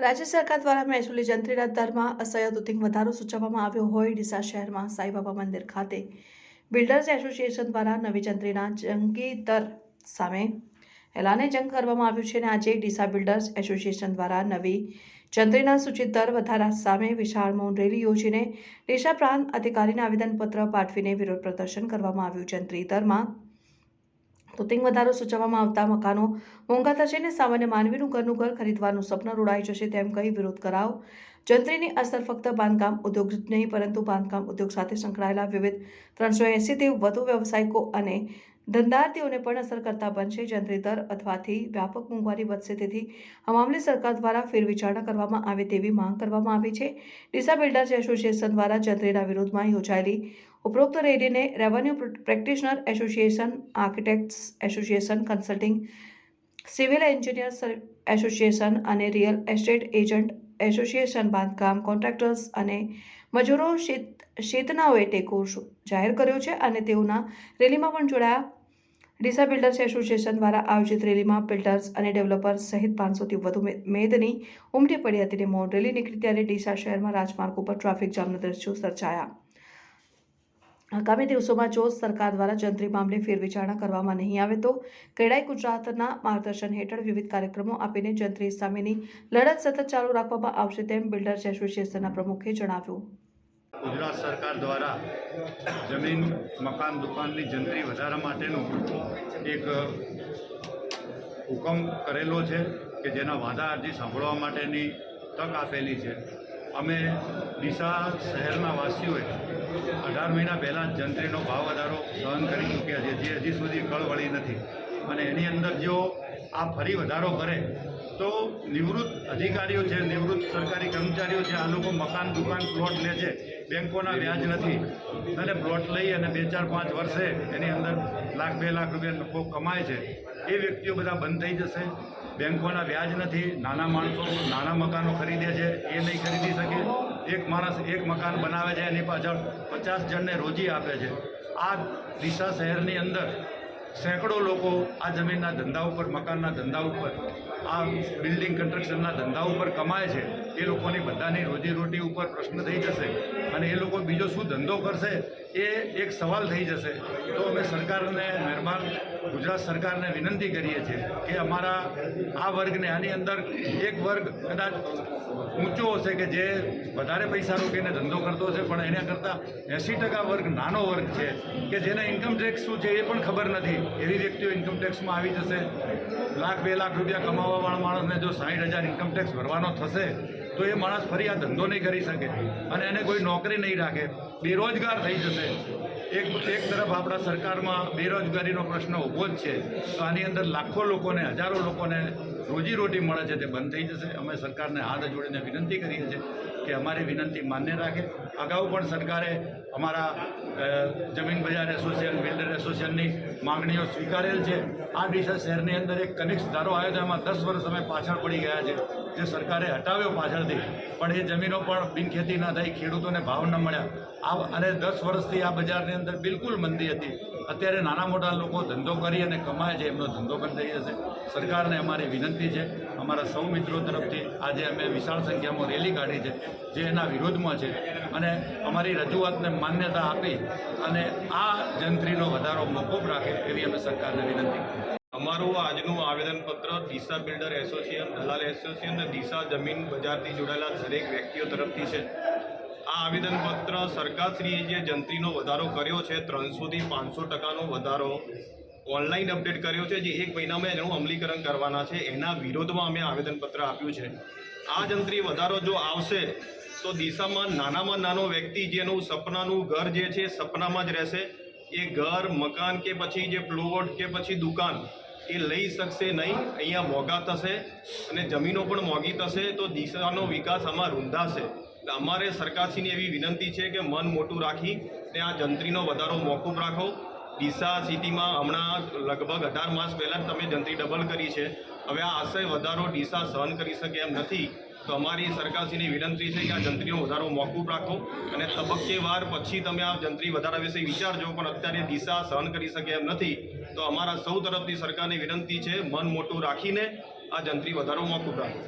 રાજ્ય સરકાર દ્વારા મહેસૂલી જંત્રીના દરમાં અસહ્ય દુતિંગ વધારો સૂચવવામાં આવ્યો હોય ડીસા શહેરમાં સાંઈબાબા મંદિર ખાતે. બિલ્ડર્સ એસોસિએશન દ્વારા નવી જંત્રીના જંગી દર સામે એલાને જંગ કરવામાં આવ્યું છે અને આજે ડીસા બિલ્ડર્સ એસોસિએશન દ્વારા નવી જંત્રીના સૂચિત દર વધારા સામે વિશાળ મૌન રેલી યોજીને ડીસા પ્રાંત અધિકારીને આવેદનપત્ર પાઠવીને વિરોધ પ્રદર્શન કરવામાં આવ્યું. જંત્રી દરમાં તોતિંગ વધારો સૂચવવામાં આવતા મકાનો મોંઘા થશે ને સામાન્ય માનવીનું ઘરનું ઘર ખરીદવાનું સપનું રોડાઈ જશે તેમ કહી વિરોધ કરાવ. જંત્રીની અસર ફક્ત બાંધકામ ઉદ્યોગ જ નહીં, પરંતુ બાંધકામ ઉદ્યોગ સાથે સંકળાયેલા વિવિધ ત્રણસો એંસીથી વધુ વ્યવસાયિકો અને ધંધાર્થીઓને પણ અસર કરતા બનશે. જંત્રી દર અથવાથી વ્યાપક મોંઘવારી વધશે, તેથી આ સરકાર દ્વારા ફેરવિચારણા કરવામાં આવે તેવી માંગ કરવામાં આવી છે. ડીસા બિલ્ડર્સ એસોસિએશન દ્વારા જંત્રીના વિરોધમાં યોજાયેલી ઉપરોક્ત રેલીને revenue practitioner association architects association consulting civil engineers association અને રિયલ એસ્ટેટ એજન્ટ એસોસિએશન બાંધકામ કોન્ટ્રાક્ટર્સ અને મજૂરો શેત, શેતનાઓએ ટેકો જાહેર કર્યો છે અને તેઓના રેલીમાં પણ જોડાયા. ડીસા બિલ્ડર્સ એસોસિએશન દ્વારા આયોજિત રેલીમાં બિલ્ડર્સ અને ડેવલપર્સ સહિત પાંચસોથી વધુ મેદની ઉમટી પડી હતી અને મૌન રેલી નીકળી ત્યારે ડીસા શહેરમાં રાજમાર્ગ ઉપર ટ્રાફિક જામના દ્રશ્યો સર્જાયા. આગામી દિવસોમાં જો સરકાર દ્વારા જંત્રી મામલે ફેરવિચારણા કરવામાં નહીં આવે તો ક્રેડાઈ ગુજરાતના માર્ગદર્શન હેઠળ વિવિધ કાર્યક્રમો આપીને જંત્રી સામેની લડત સતત ચાલુ રાખવામાં આવશે તેમ બિલ્ડર્સ એસોસિએશનના પ્રમુખે જણાવ્યું. ગુજરાત સરકાર દ્વારા જમીન, મકાન, દુકાનની જંત્રી વધારા માટેનો એક હુકમ કરેલો છે કે જેના વાંધા અરજી સાંભળવા માટેની તક આપેલી છે. અમે ડીસા શહેરના વાસીઓએ અઢાર મહિના પહેલાં જંત્રીનો ભાવ વધારો સહન કરી ચૂક્યા છે, જે હજી સુધી કળ વળી નથી. અને એની અંદર જો આ ફરી વધારો કરે, તો નિવૃત્ત અધિકારીઓ છે, નિવૃત્ત સરકારી કર્મચારીઓ છે, આ લોકો મકાન, દુકાન, પ્લોટ લે છે. બેંકોના વ્યાજ નથી. અને પ્લોટ લઈ અને બે ચાર પાંચ વર્ષે એની અંદર લાખ, બે લાખ રૂપિયા નફો કમાય છે. એ વ્યક્તિઓ બધા બંધ થઈ જશે. બેંકોના વ્યાજ નથી. નાના માણસો નાના મકાનો ખરીદે છે. એ નહીં ખરીદી શકે. એક માણસ એક મકાન બનાવે છે, એની પાછળ પચાસ જણને રોજી આપે છે. આ ડીસા શહેરની અંદર સેંકડો લોકો આ જમીનના ધંધા ઉપર, મકાનના ધંધા ઉપર આ બિલ્ડિંગ કન્સ્ટ્રક્શનના ધંધા ઉપર કમાય છે, એ લોકોની બધાની રોજીરોટી ઉપર પ્રશ્ન થઈ જશે. અને એ લોકો બીજો શું ધંધો કરશે? એ એક સવાલ થઈ જશે. તો અમે સરકારને મહેરબાન ગુજરાત સરકારને વિનંતી કરીએ છીએ કે અમારા આ વર્ગને આની અંદર એક વર્ગ કદાચ ઊંચો હશે કે જે વધારે પૈસા રોકીને ધંધો કરતો હશે, પણ એના કરતાં એંસી ટકા વર્ગ નાનો વર્ગ છે કે જેને ઇન્કમ ટેક્સ શું છે એ પણ ખબર નથી. એવી વ્યક્તિઓ ઇન્કમ ટેક્સમાં આવી જશે. લાખ, બે લાખ રૂપિયા કમાવાવાળા માણસને જો સાઠ હજાર ઇન્કમ ટેક્સ ભરવાનો થશે તો એ માણસ ફરી આ ધંધો નહીં કરી શકે અને એને કોઈ નોકરી નહીં રાખે. બેરોજગાર થઈ જશે. એક એક તરફ આપણા સરકારમાં બેરોજગારીનો પ્રશ્ન ઊભો જ છે. તો આની અંદર લાખો લોકોને, હજારો લોકોને રોજીરોટી મળે છે તે બંધ થઈ જશે. અમે સરકારને હાથ જોડીને વિનંતી કરીએ છીએ કે અમારી વિનંતી માન્ય રાખે. અગાઉ પણ સરકારે અમારા જમીન બજાર એસોસિએશન, બિલ્ડર એસોસિએશનની માંગણીઓ સ્વીકારેલ છે. આ દિશા શહેરની અંદર એક કનિષ્ઠ ધારો આવ્યો હતો એમાં દસ વર્ષ અમે પાછળ પડી ગયા છે. જે સરકારે હટાવ્યો પાછળથી. પણ એ જમીનો પણ બિનખેતી ના થઈ, ખેડૂતોને ભાવ ન મળ્યા. આ અને દસ વર્ષથી આ બજારની અંદર બિલકુલ મંદી હતી. અત્યારે નાના મોટા લોકો ધંધો કરી અને કમાય છે. એમનો ધંધો પણ થઈ જશે. સરકારને અમારી વિનંતી છે. અમારા સૌ મિત્રો તરફથી આજે અમે વિશાળ સંખ્યામાં રેલી કાઢી છે, જે એના વિરોધમાં છે. અને અમારી રજૂઆતને માન્યતા આપી અને આ જંત્રીનો વધારો મોકૂફ રાખે એવી અમે સરકારને વિનંતી અમારું આજનું આવેદનપત્ર દિશા બિલ્ડર એસોસિએશન, દલાલ એસોસિએશન અને દિશા જમીન બજારથી જોડાયેલા દરેક વ્યક્તિઓ તરફથી છે. આ આવેદનપત્ર સરકારશ્રીએ જે જંત્રીનો વધારો કર્યો છે, ત્રણસોથી પાંચસો ટકાનો વધારો ઓનલાઈન અપડેટ કર્યો છે જે એક મહિનામાં એનું અમલીકરણ કરવાના છે. એના વિરોધમાં અમે આવેદનપત્ર આપ્યું છે. આ જંત્રી વધારો જો આવશે, તો દિશામાં નાનામાં નાનો વ્યક્તિ જેનું સપનાનું ઘર જે છે, સપનામાં જ રહેશે. એ ઘર, મકાન કે પછી જે પ્લોટ કે પછી દુકાન, એ લઈ શકશે નહીં. અહીંયા મોંઘા થશે અને જમીનો પણ મોંઘી થશે, તો દિશાનો વિકાસ આમાં રૂંધાશે. એટલે અમારે સરકારશ્રીની એવી વિનંતી છે કે મન મોટું રાખી ને આ જંત્રીનો વધારો મોકૂફ રાખો. ડીસા સિટીમાં હમણાં લગભગ અઢાર માસ પહેલાં જ તમે જંત્રી ડબલ કરી છે. હવે આ આશય વધારો ડીસા સહન કરી શકે એમ નથી. તો અમારી સરકારશ્રીની વિનંતી છે કે આ જંત્રીનો વધારો મોકૂફ રાખો અને તબક્કેવાર પછી તમે આ જંત્રી વધારા વિશે વિચારજો, પણ અત્યારે દિશા સહન કરી શકે એમ નથી. તો અમારા સૌ તરફથી સરકારની વિનંતી છે, મન મોટું રાખીને આ જંત્રી વધારો મોકૂફ રાખો.